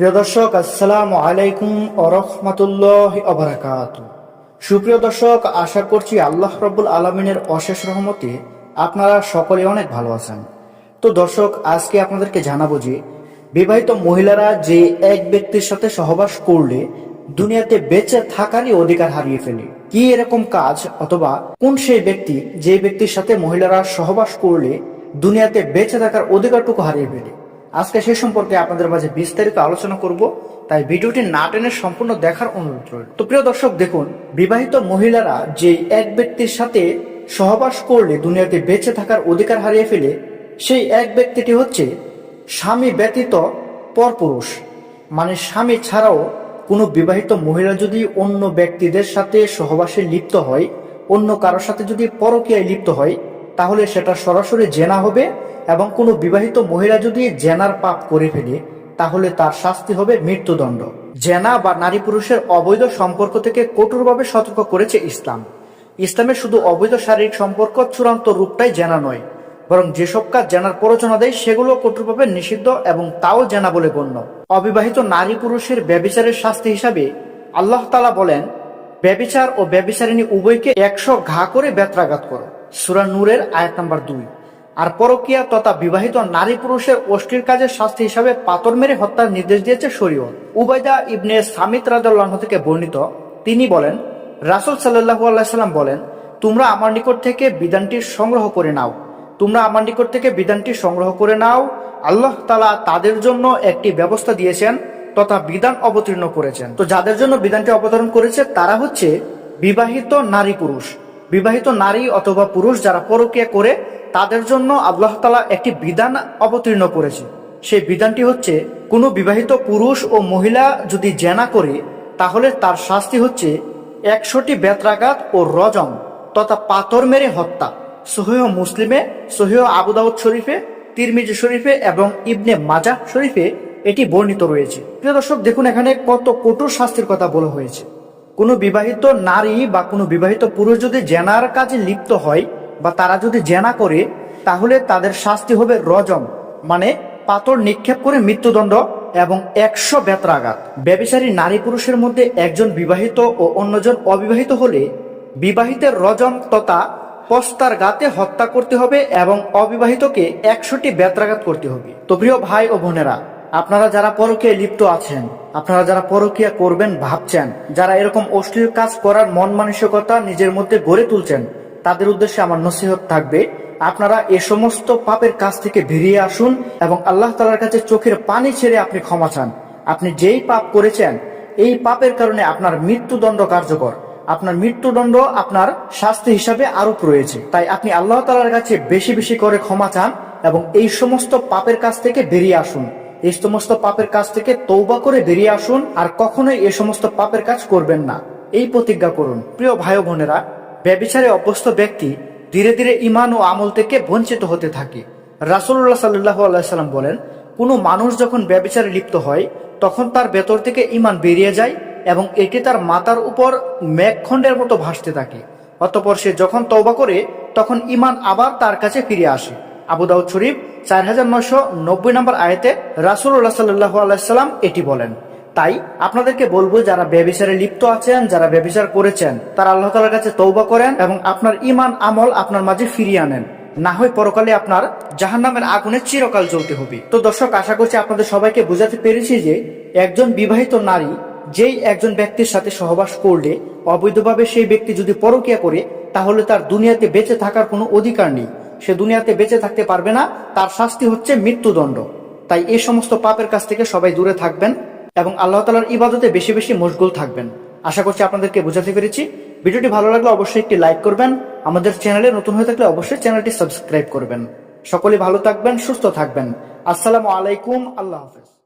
প্রিয় দর্শক, আসসালামু আলাইকুম আরহামতুল্লাহ অবরাকাত সুপ্রিয় দর্শক, আশা করছি আল্লাহ রব্বুল আলমিনের অশেষ রহমতে আপনারা সকলে অনেক ভালো আছেন। তো দর্শক, আজকে আপনাদেরকে জানাব যে, বিবাহিত মহিলারা যে এক ব্যক্তির সাথে সহবাস করলে দুনিয়াতে বেঁচে থাকারই অধিকার হারিয়ে ফেলে, কি এরকম কাজ অথবা কোন সেই ব্যক্তি যে ব্যক্তির সাথে মহিলারা সহবাস করলে দুনিয়াতে বেঁচে থাকার অধিকারটুকু হারিয়ে ফেলে আজকে সে সম্পর্কে আপনাদের মাঝে বিস্তারিত আলোচনা করব, তাই ভিডিওটি না টেনে সম্পূর্ণ দেখার অনুরোধ রইল। তো প্রিয় দর্শক, দেখুন, বিবাহিত মহিলারা যে এক ব্যক্তির সাথে সহবাস করলে দুনিয়াতে বেঁচে থাকার অধিকার হারিয়ে ফেলে, সেই এক ব্যক্তিটি হচ্ছে স্বামী ব্যতীত পরপুরুষ। মানে স্বামী ছাড়াও কোনো বিবাহিত মহিলা যদি অন্য ব্যক্তিদের সাথে সহবাসে লিপ্ত হয়, অন্য কারোর সাথে যদি পরকীয়ায় লিপ্ত হয় তাহলে সেটা সরাসরি জেনা হবে এবং কোনো বিবাহিত মহিলা যদি জেনার পাপ করে ফেলে, তাহলে তার শাস্তি হবে মৃত্যুদণ্ড। জেনা বা নারী পুরুষের অবৈধ সম্পর্ক থেকে কঠোরভাবে সতর্ক করেছে ইসলাম। ইসলামের শুধু অবৈধ শারীরিক সম্পর্ক চূড়ান্ত রূপটাই জেনা নয়, বরং যেসব কাজ জেনার প্ররোচনা দেয়, সেগুলো কঠোরভাবে নিষিদ্ধ এবং তাও জেনা বলে গণ্য। অবিবাহিত নারী পুরুষের ব্যবিচারের শাস্তি হিসাবে আল্লাহ তালা বলেন, ব্যবিচার ও ব্যবিচারিণী উভয়কে একশো ঘা করে ব্যত্রাঘাত করো। সুরা নূরের আয়াত নাম্বার দুই। আর পরকিয়া তথা বিবাহিত নারী পুরুষের অশ্লীল কাজের শাস্তি হিসাবে পাতর মেরে হত্যার নির্দেশ দিয়েছে শরীয়ত। উবাইদা ইবনে সামিত রাজাল্লাহ থেকে বর্ণিত, তিনি বলেন, রাসুল সাল্লাহু আল্লাহ বলেন, তোমরা আমার নিকট থেকে বিধানটি সংগ্রহ করে নাও। তোমরা আমার নিকট থেকে বিধানটি সংগ্রহ করে নাও। আল্লাহ তালা তাদের জন্য একটি ব্যবস্থা দিয়েছেন তথা বিধান অবতীর্ণ করেছেন। তো যাদের জন্য বিধানটি অবতরণ করেছে, তারা হচ্ছে বিবাহিত নারী পুরুষ। বিবাহিত নারী অথবা পুরুষ যারা পরকিয়া করে, তাদের জন্য আল্লাহ তালা একটি বিধান অবতীর্ণ করেছে। সেই বিধানটি হচ্ছে, কোনো বিবাহিত পুরুষ ও মহিলা যদি জেনা করে, তাহলে তার শাস্তি হচ্ছে একশোটি বেত্রাঘাত ও রজম তথা পাথর মেরে হত্যা। সহিহ মুসলিমে, সহিহ আবুদাউদ শরীফে, তিরমিজি শরীফে এবং ইবনে মাজা শরীফে এটি বর্ণিত রয়েছে। প্রিয় দর্শক, দেখুন এখানে কত কঠোর শাস্তির কথা বলা হয়েছে। কোনো বিবাহিত নারী বা কোনো বিবাহিত পুরুষ যদি জেনার কাজে লিপ্ত হয় বা তারা যদি জেনা করে, তাহলে তাদের শাস্তি হবে রজম মানে পাথর নিক্ষেপ করে মৃত্যুদণ্ড এবং একশো বেত্রাঘাত। ব্যবিচারী নারী পুরুষের মধ্যে একজন বিবাহিত ও অন্যজন অবিবাহিত হলে বিবাহিতের রজম তথা পস্তার গাতে হত্যা করতে হবে এবং অবিবাহিতকে একশোটি বেত্রাঘাত করতে হবে। তো প্রিয় ভাই ও বোনেরা, আপনারা যারা পরকীয়ায় লিপ্ত আছেন আপনারা যারা পরকীয়া করবেন ভাবছেন, যারা এরকম অশ্লীল কাজ করার মন মানসিকতা নিজের মধ্যে গড়ে তুলছেন, তাদের উদ্দেশ্যে আমার নসিহত থাকবে, আপনারা এ সমস্ত পাপের কাজ থেকে বেরিয়ে আসুন এবং আল্লাহ তালার কাছে চোখের পানি ছেড়ে আপনি ক্ষমা চান। আপনি যেই পাপ করেছেন, এই পাপের কারণে আপনার মৃত্যুদণ্ড কার্যকর। আপনার মৃত্যুদণ্ড আপনার শাস্তি হিসাবে আরোপ রয়েছে। তাই আপনি আল্লাহ তালার কাছে বেশি বেশি করে ক্ষমা চান এবং এই সমস্ত পাপের কাছ থেকে বেরিয়ে আসুন। এই সমস্ত পাপের কাজ থেকে তৌবা করে বেরিয়ে আসুন আর কখনোই এই সমস্ত পাপের কাজ করবেন না। এই প্রতিজ্ঞা করুন। প্রিয় ভাই বোনেরা, ব্যবিচারে অভ্যস্ত ব্যক্তি ধীরে ধীরে ইমান ও আমল থেকে বঞ্চিত হতে থাকে। রাসুল্লাহ সাল্লাহ আল্লাহ বলেন, কোনো মানুষ যখন ব্যবিচারে লিপ্ত হয়, তখন তার ভেতর থেকে ইমান বেরিয়ে যায় এবং এটি তার মাথার উপর মেঘখণ্ডের মতো ভাসতে থাকে। অতপর সে যখন তৌবা করে, তখন ইমান আবার তার কাছে ফিরে আসে। আবু দাউদ শরীফ চার হাজার নয়শো নব্বই নম্বর আয়তে রাসুল্লাহ সাল্লাহ আলাইসাল্লাম এটি বলেন, তাই আপনাদেরকে বলব, যারা ব্যবিচারে লিপ্ত আছেন, যারা ব্যবিচার করেছেন, তারা আল্লাহ তালার কাছে তৌবা করেন এবং আপনার ইমান আমল আপনার মাঝে ফিরিয়ে আনেন। না হয় পরকালে আপনার জাহান নামের আগুনে চিরকাল জ্বলতে হবে। তো দর্শক, আশা করছি আপনাদের সবাইকে বোঝাতে পেরেছি যে একজন বিবাহিত নারী যেই একজন ব্যক্তির সাথে সহবাস করলে, অবৈধভাবে সেই ব্যক্তি যদি পরকিয়া করে, তাহলে তার দুনিয়াতে বেঁচে থাকার কোনো অধিকার নেই। সে দুনিয়াতে বেঁচে থাকতে পারবে না, তার শাস্তি হচ্ছে মৃত্যুদণ্ড। তাই এই সমস্ত পাপের কাছ থেকে সবাই দূরে থাকবেন এবং আল্লাহ তালার ইবাদতে বেশি বেশি মশগুল থাকবেন। আশা করছি আপনাদেরকে বোঝাতে পেরেছি। ভিডিওটি ভালো লাগলে অবশ্যই একটি লাইক করবেন। আমাদের চ্যানেলে নতুন হয়ে থাকলে অবশ্যই চ্যানেলটি সাবস্ক্রাইব করবেন। সকলে ভালো থাকবেন, সুস্থ থাকবেন। আসসালামু আলাইকুম, আল্লাহ হাফেজ।